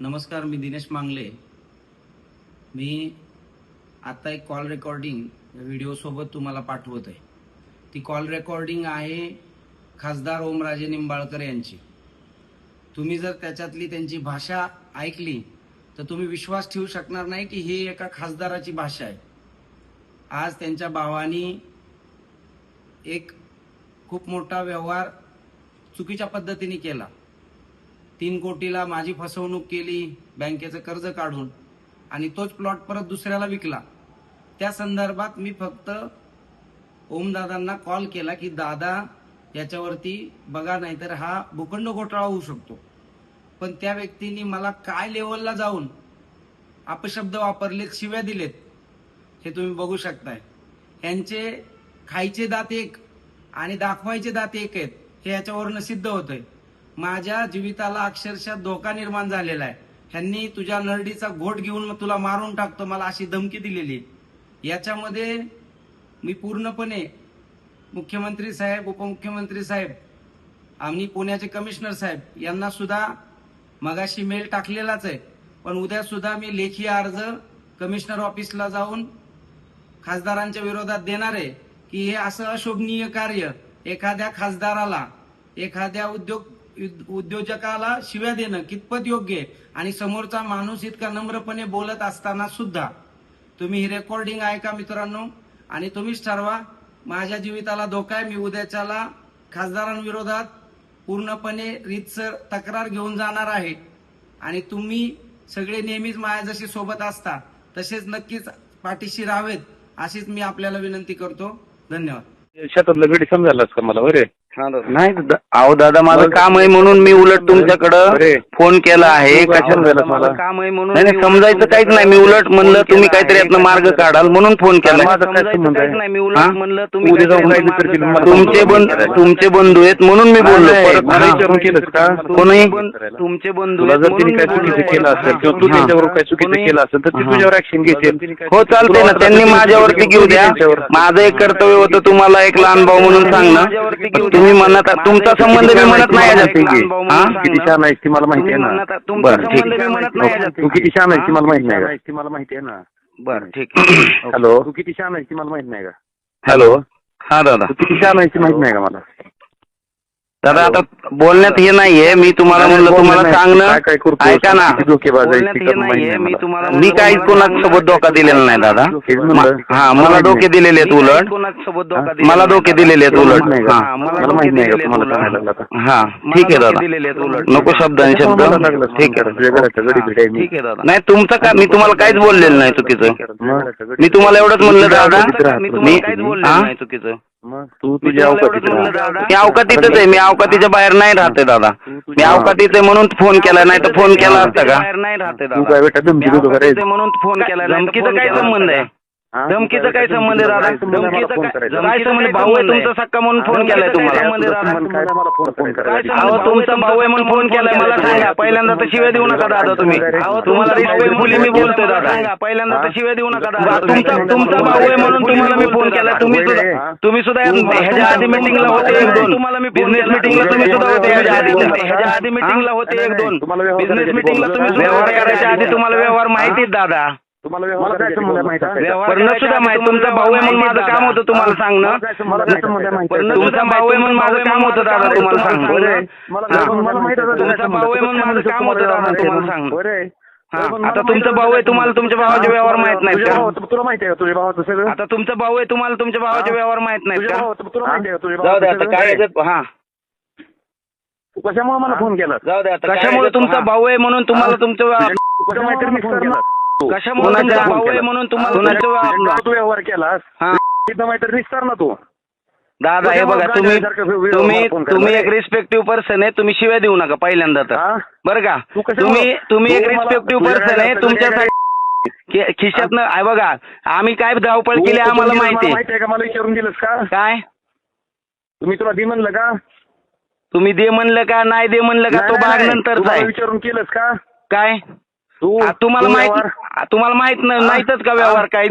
नमस्कार मी दिनेश मांगले. मी आता एक कॉल रेकॉर्डिंग व्हिडिओसोबत तुम्हाला पाठवत आहे ती कॉल रेकॉर्डिंग आहे खासदार ओमराजे निंबाळकर यांची. तुम्ही जर त्याच्यातली त्यांची भाषा ऐकली तर तुम्ही विश्वास ठेवू शकणार नाही की ही एका खासदाराची भाषा आहे. आज त्यांच्या भावानी एक खूप मोठा व्यवहार चुकीच्या पद्धतीने केला. तीन कोटीला माझी फसवणूक केली बँकेचं कर्ज काढून आणि तोच प्लॉट परत दुसऱ्याला विकला. त्या संदर्भात मी फक्त ओमदादांना कॉल केला की दादा याच्यावरती बघा नाहीतर हा भूखंड घोटाळा होऊ शकतो. पण त्या व्यक्तींनी मला काय लेवलला जाऊन अपशब्द वापरलेत शिव्या दिलेत हे तुम्ही बघू शकताय. यांचे खायचे दात एक आणि दाखवायचे दात एक आहेत हे याच्यावरनं सिद्ध होतंय. माझ्या जीविताला अक्षरशः धोका निर्माण झालेला आहे. ह्यांनी तुझ्या नरडीचा घोट घेऊन मग तुला मारून टाकतो मला अशी धमकी दिलेली. याच्यामध्ये मी पूर्णपणे मुख्यमंत्री साहेब उपमुख्यमंत्री साहेब आम्ही पुण्याचे कमिशनर साहेब यांना सुद्धा मगाशी मेल टाकलेलाच आहे. पण उद्या सुद्धा मी लेखी अर्ज कमिशनर ऑफिसला जाऊन खासदारांच्या विरोधात देणार आहे की हे असं अशोभनीय कार्य एखाद्या खासदाराला एखाद्या उद्योग उद्योजकाला शिव्या देणं कितपत योग्य आहे? आणि समोरचा माणूस इतका नम्रपणे बोलत असताना सुद्धा तुम्ही ही रेकॉर्डिंग ऐका मित्रांनो आणि तुम्हीच ठरवा माझ्या जीविताला धोका आहे मी उद्याच्याला खासदारांविरोधात पूर्णपणे रीतसर तक्रार घेऊन जाणार आहे. आणि तुम्ही सगळे नेहमीच माझ्या जशी सोबत असता तसेच नक्कीच पाठीशी राहावेत अशीच मी आपल्याला विनंती करतो. धन्यवाद. शेतातलं गडी समजायलाच का मला बरे नाही द- अहो दादा माझं काम आहे म्हणून मी उलट तुमच्याकडं. फोन केला आहे तू कशाला मला. काम आहे म्हणून नाही नाही, समजायचं काहीच नाही मी उलट म्हणलं तुम्ही काहीतरी यातनं मार्ग काढाल म्हणून फोन केला माझा काय संबंध आहे? नाही मी हा? उलट म्हणलं तुम्ही उद्या जाऊन काहीतरी काय करतील मार्ग मला तुमचे. बंधू तुमचे बंधू आहेत म्हणून मी बोललो नाही, परत मला हा. विचारून केलंस का कोणी तुमचे बंधू तुला जर म्हणून तिने काय. चुकीचं केलं असेल किंवा तू हा. त्यांच्यावर काय चुकीचं केलं असेल तर ते हा. तुझ्यावर ऍक्शन घेतील हो चालते ना त्यांनी माझ्यावरती घेऊ द्या माझं एक कर्तव्य होतं तुम्हाला एक लहान भाऊ म्हणून सांगणं तुम्ही म्हणत तुमचा संबंध मी म्हणत नाही. हा? किती छान आहे ती मला माहिती आहे तुम्ही ना बरं ठीक. संबंध मी म्हणत नाही याच्यात. तू किती छान आहे ती मला माहीत नाही का? ती मला माहिती आहे ना? बरं ठीक आहे. हॅलो? तू किती छान आहे ती मला माहीत नाही का? हॅलो? हा दादा. तू किती छान आहे ती माहीत नाही का मला? दादा आता बोलण्यात हे नाहीये. मी तुम्हाला म्हणलं तुम्हाला सांगणं. ऐका ना. मी. तुम्हाला मी काहीच कोणासोबत धोका दिलेला नाही दादा. हा मला धोके दिलेले आहेत उलट. मला धोके दिलेले आहेत उलट. का? हा का? हा ठीक आहे दादा. नको शब्द. आणि शब्द ठीक आहे दादा. नाही. तुमचं काय मी तुम्हाला काहीच बोललेलं नाही चुकीचं? मी तुम्हाला एवढंच म्हणलं दादा. मी हा? चुकीचं मग? तू तुझ्या अवकाशीत राहा. मी अवकातीतच आहे. मी अवकातीच्या बाहेर नाही राहते दादा. मी अवकातीत आहे म्हणून फोन केला नाही तर फोन केला असता का? नाही राहते तू काय बेटा धमकी देतो का रे म्हणून फोन केला धमकीचा काय संबंध आहे? धमकीचा काय संबंध आहे दादा धमकीचा काय? काय संबंध भाऊ आहे तुमचा सक्का म्हणून फोन केलाय तुम्हाला. मला फोन फोन करायचा? अहो तुमचा भाऊ आहे म्हणून फोन केलाय. मला सांगा. पहिल्यांदा तर शिव्या देऊ नका दादा तुम्ही. अहो तुम्हाला रिस्पेक्ट मुली मी बोलतोय दादा. पहिल्यांदा तर शिव्या देऊ नका दादा तुमचा तुमचा भाऊ आहे म्हणून तुम्हाला मी फोन केलाय. तुम्ही सुद्धा तुम्ही सुद्धा या- ह्याच्या आधी मिटिंगला होते एक दोन तुम्हाला मी बिझनेस मिटिंगला तुम्ही सुद्धा होते ह्याच्या आधी ह्याच्या आधी मिटिंगला होते एक दोन बिझनेस मिटिंगला. तुम्ही व्यवहार करायच्या आधी तुम्हाला व्यवहार माहिती आहेत दादा तुम्हाला व्यवहार काय संबंध आहे माहीत आहे. का? पण सुद्धा माहिती तुमचा भाऊ आहे म्हणून माझं काम होतं तुम्हाला सांगणं. मला काय संबंध आहे. माहीत आहे. का? तुमचा भाऊ आहे म्हणून माझं काम होतं दादा तुम्हाला सांगणं. मला हा. मला माहीत आहे तुमचा भाऊ आहे म्हणून माझं काम होतं दादा तुम्हाला सांगणं. बरं आहे. हा, बरं, मला आता माहीत तुमचा भाऊ आहे, तुम्हाला तुमच्या भावाचे व्यवहार माहीत नाहीत तुझ्या का? भावाचं- तुला माहिती आहे का? तुझ्या भावाचं सगळं? आता तुमचा भाऊ आहे तुम्हाला तुमच्या भावाचे व्यवहार माहीत नाहीत तुझ्या का? भावाचं- तुला माहिती आहे का तुझ्या जाऊ दे भावाचं आता काय सगळं? याच्यात- हा. तू कशामुळे मला फोन केला जाऊ दे आता. कशामुळे तुमचा भाऊ आहे म्हणून तुम्हाला तुमचं तुझ्या मैत्रिणी फोन केला कशामुळे तुमचा भाऊ आहे म्हणून तुम्हाला तुमचं तू व्यवहार केलास हा. तिथं मैत्रिणी कर ना तू? दादा हे बघा तुम्ही तुम्ही तुम्ही एक रिस्पेक्टिव्ह पर्सन आहे तुम्ही शिव्या देऊ नका पहिल्यांदा तर. हा? बरं का? तू कशामुळं- तुम्ही तुम्ही एक मला- रिस्पेक्टिव्ह तुझ्या पर्सन आहे काय- तुमच्यासाठी खिशातनं आहे बघा आम्ही काय धावपळ केली तू- आम्हाला माहिती आहे. माहिती आहे का? मला विचारून दिलंस का? काय? तुम्ही तुला दे म्हणलं का? तुम्ही दे म्हणलं का? नाही दे म्हणलं का? नाही, तो नाही, भाग नाही. नंतरचा तू मला आहे. विचारून केलंस का? काय? तू तुम्हाला माहीत तुम्हाला माहीत? नाहीतच का व्यवहार काय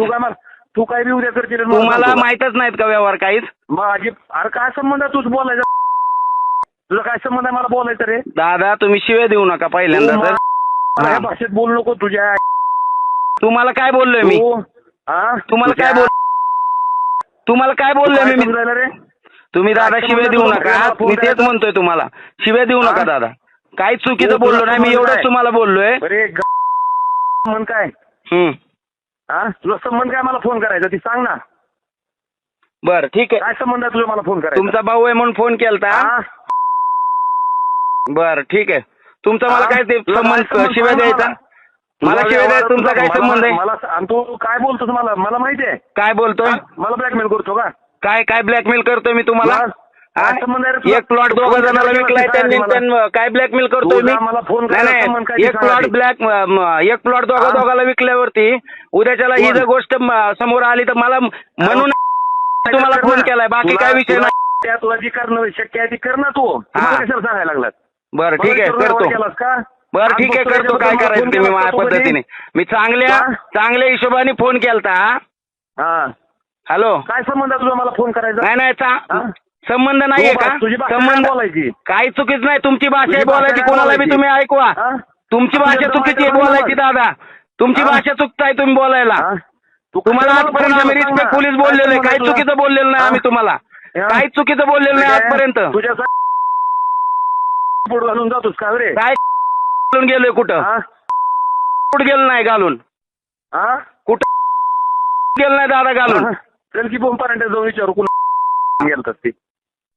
तू काय बी उद्या करशील तुम्हाला? माहितच नाहीत का व्यवहार काहीच माझी अरे काय संबंध आहे तूच बोलायचा तुझा काय संबंध आहे मला बोलायचं रे दादा तुम्ही शिव्या देऊ नका पहिल्यांदा तर मा- मला हा. या भाषेत बोलू नको तुझ्या तुम्हाला काय बोललोय मी? तुम्हाला काय बोल तुम्हाला काय बोललोय मी रे तुम्ही दादा शिव्या देऊ नका मी तेच? म्हणतोय तुम्हाला शिव्या देऊ नका? दादा काहीच चुकीचं बोललो नाही मी एवढंच? तुम्हाला बोललोय म्हण काय? हम्म. हा तुला संबंध काय मला फोन करायचा? ती सांग ना. बरं ठीक आहे. काय संबंध आहे तुझा मला फोन करायचा? तुमचा भाऊ आहे म्हणून फोन केलता? हा? बरं ठीक आहे. तुमचा मला? काय ते तुला काय संबंध संबंध शिवाय सांग द्यायचा? मला. मला तुझा शिवाय द्यायचा व्यवहार तुमचा काय मला- संबंध आहे? मला आणि तू काय बोलतोस मला? मला माहिती आहे. काय बोलतोय? मला ब्लॅकमेल करतो का? काय काय ब्लॅकमेल करतोय मी तुम्हाला? तुला- एक प्लॉट दोघा करायला विकलाय काय त्यांनी काय ब्लॅकमेल करतोय मी? मला फोन नाही नाही. एक प्लॉट. ब्लॅक एक प्लॉट दोघा? दोघाला विकल्यावरती उद्याच्याला ही? जर गोष्ट म, समोर आली तर मला म्हणून तुम्हाला फोन केलाय. बाकी काय विषय नाही. त्या तुला जी करणं शक्य आहे ती कर ना तू. तुम्हाला कशाला सांगायला लागलात बरं ठीक आहे मला करतो. केलास का? बरं ठीक आहे करतो. काय करायचं मला ते मी माझ्या पद्धतीने. मी चांगल्या हा? चांगल्या हिशोबाने फोन केलता हा. हॅलो? काय संबंध आहे तुझा मला फोन करायचा? नाही नाही हा? संबंध नाहीये तू का तुझी भाषा संबंध बोलायची काही चुकीच नाही तुमची भाषा तुझी आहे भाषा बोलायची कोणाला बी बोलायची? तुम्ही ऐकवा हा? तुमची तुझ्या भाषा चुकीची आहे बोलायची. दादा तुमची हा? भाषा चुकताय तुम्ही बोलायला हा? तू तुम्हाला कशाला आजपर्यंत आम्ही रिस्पेक्ट? पोलीस बोललेलो आहे काही? चुकीचं बोललेलं नाही हा? आम्ही तुम्हाला हा? काही चुकीचं बोललेलं नाही आजपर्यंत तुझ्या पुढे घालून जातोस का रे काय घालून गेलोय कुठं हा? कुठं गेलं नाही घालून हा? कुठं गेलं नाही दादा घालून हा? चल की बोंब जाऊन विचारू कुणा गेलतात ते हा तिथे जाऊन विचारू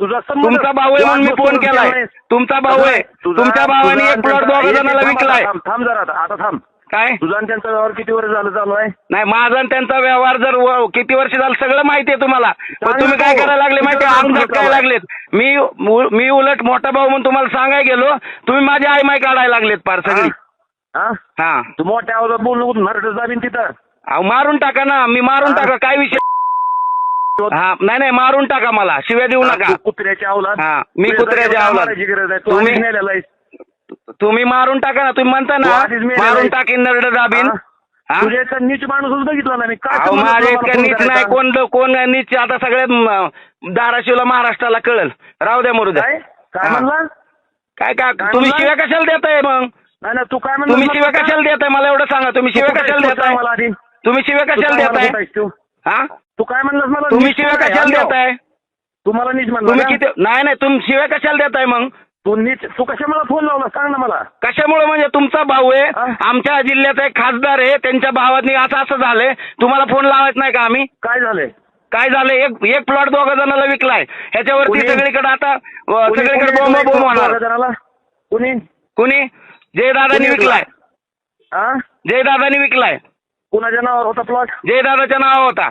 तुझा तुमचा भाऊ आहे म्हणून मी फोन केलाय. तुमचा भाऊ आहे. तुमच्या भावाने एक प्लॉट दोघा जणांना विकलाय. थांब जरा आता आता थांब. काय? तुझा आणि त्यांचा व्यवहार किती वर्ष झालं चालू आहे? नाही माझा आणि त्यांचा व्यवहार जर व- किती वर्ष झालं सगळं माहिती आहे तुम्हाला. पण तुम्ही काय. करायला लागले माहिती काय झालं? लागलेत. मी मु- मी उलट मोठा भाऊ म्हणून तुम्हाला सांगाय गेलो. तुम्ही माझी आई माय काढायला लागलेत पार सगळी. हा? तू मोठ्या आवाजात बोलू नको नरड जाबीन तिथं. अहो, मारून टाका ना. मी मारून. टाका. काय विषय? हा नाही नाही मारून टाका मला. शिव्या देऊ नका. कुत्र्याच्या अवलाद हा, मी कुत्र्याच्या अवलाद. तुम्ही-. तुम्ही मारून टाका ना. तुम्ही म्हणता ना मारून. टाकीन नरड दाबीन? तुझ्या इतका नीच माणूसच बघितला ना मी. काय अहो संबंध माझ्या इतका नीच नाही? कोण कोण नीच. आता सगळ्या म, धाराशिवला महाराष्ट्राला कळल. राहू द्या मरू द्या. काय? काय. म्हणला? काय काय? तुम्ही? शिव्या कशाला देताय मग? नाही तू काय तुम्ही शिव्या. कशाला देताय? मला एवढं सांगा. तुम्ही शिव्या कशाला देताय? मला आधी. तुम्ही शिव्या कशाला देताय? हा? तू काय म्हणलास मला? तुम्ही शिव्या? कशाला? देताय? तू मला नीच तुम्ही? किती नाही नाही तुम्ही शिव्या कशाला देताय मग? तू नीच तू कशा मला फोन लावला सांग ना मला. कशामुळे म्हणजे तुमचा भाऊ आहे? आमच्या जिल्ह्याचा एक खासदार आहे त्यांच्या भावानी असं असं झालंय. तुम्हाला फोन लावायचं नाही का आम्ही? काय झालंय? काय झालंय? एक एक प्लॉट दोघा जणांना विकलाय. ह्याच्यावरती कुणी? सगळीकडे आता अ, कुणी- सगळीकडे कुणी बोंब विकलाय बोंब दोघा होणार. जणाला? कुणी? कुणी? जयदादानी कुणी विकलाय. हा जयदादानी विकलाय. कुणाच्या नावावर होता प्लॉट जयदादाच्या नावा होता.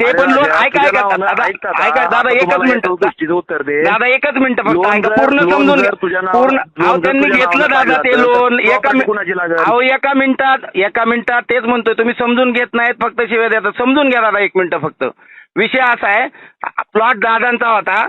ते पण लोन राजा, ऐका ऐका दादा ऐक एकच मिनिट. गोष्टीचं उत्तर दे. दादा एकच मिनिट फक्त ऐका पूर्ण समजून घ्या. पूर्ण अहो त्यांनी घेतलं दादा ते लोन. एका मि- कुणाची लागेल? अहो एका मिनिटात एका मिनिटात तेच म्हणतोय. तुम्ही समजून घेत नाहीत फक्त शिवाय देतात. समजून घ्या दादा एक मिनिट फक्त. विषय असा आहे प्लॉट दादांचा होता.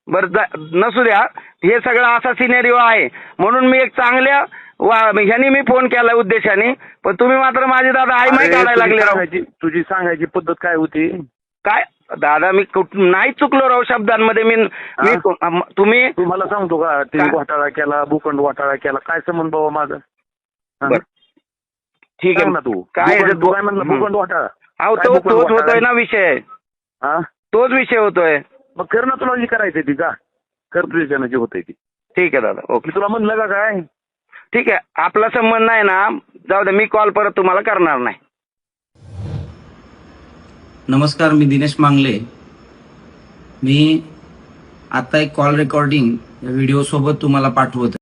बरं नसू द्या. हे सगळं असा सिनेरिओ आहे. म्हणून मी एक चांगल्या वा- ह्यानी मी फोन केला उद्देशाने. पण तुम्ही मात्र माझे दादा आई माही अरे, काढायला तुझी लागले सांगायची तुझी सांगायची पद्धत काय होती? काय? दादा मी नाही चुकलो राव शब्दांमध्ये. मी तुम्ही? तू मला सांगतो का? काय? घोटाळा केला भूखंड घोटाळा केला. काय संबंध बाबा माझा. ठीक सांग ना आहे तू? काय म्हणलं. भूखंड घोटाळा. अहो तो तोच? होतोय ना विषय. तोच विषय होतोय. मग कर ना तुला जी करायची ती का? कर तुझ्या जी होते ती. ठीक आहे दादा ओके. मी तुला म्हणलं का काय? ठीक आहे आपला संबंध नाही ना जाऊ दे मी कॉल परत तुम्हाला करणार नाही. नमस्कार मी दिनेश मांगले. मी आता एक कॉल रेकॉर्डिंग या व्हिडिओ सोबत तुम्हाला पाठवत